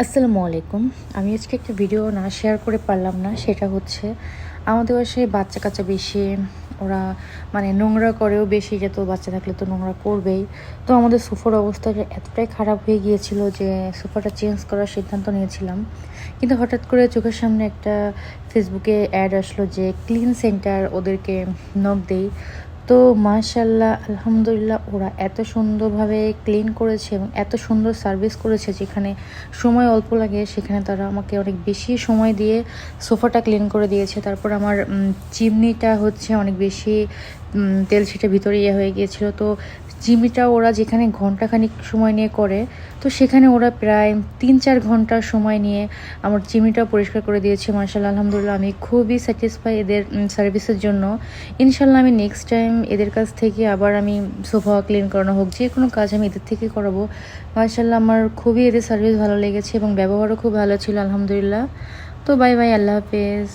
আসসালামু আলাইকুম। আমি আজকে একটা ভিডিও না শেয়ার করে পারলাম না, সেটা হচ্ছে আমাদের বাসায় বাচ্চা কাচ্চা বেশি, ওরা মানে নোংরা করেও বেশি যেত বাচ্চা থাকলে তো নোংরা করবেই। তো আমাদের সোফার অবস্থাটা এতটাই খারাপ হয়ে গিয়েছিল যে সোফাটা চেঞ্জ করার সিদ্ধান্ত নিয়েছিলাম। কিন্তু হঠাৎ করে চোখের সামনে একটা ফেসবুকে অ্যাড আসলো যে ক্লিন সেন্টার ওদেরকে নক দেই। তো মাশাল্লাহ আলহামদুলিল্লাহ, ওরা এত সুন্দরভাবে ক্লিন করেছে এবং এত সুন্দর সার্ভিস করেছে যেখানে সময় অল্প লাগে, সেখানে তারা আমাকে অনেক বেশি সময় দিয়ে সোফাটা ক্লিন করে দিয়েছে। তারপর আমার চিমনিটা হচ্ছে অনেক বেশি তেল সেটা ভিতরে ইয়ে হয়ে গিয়েছিল। তো চিমনিটা ওরা যেখানে ঘন্টাখানিক সময় নিয়ে করে, তো সেখানে ওরা প্রায় তিন চার ঘণ্টা সময় নিয়ে আমার চিমনিটা পরিষ্কার করে দিয়েছে। মার্শাল আলহামদুলিল্লাহ, আমি খুবই স্যাটিসফাই এদের সার্ভিসের জন্য। ইনশাল্লাহ আমি নেক্সট টাইম এদের কাছ থেকে আবার আমি সোফা ক্লিন করানো হোক, যে কোনো কাজ আমি এদের থেকে করাবো। মার্শাল্লাহ আমার খুবই এদের সার্ভিস ভালো লেগেছে এবং ব্যবহারও খুব ভালো ছিল, আলহামদুলিল্লাহ। তো বাই বাই আল্লাহ হাফেজ।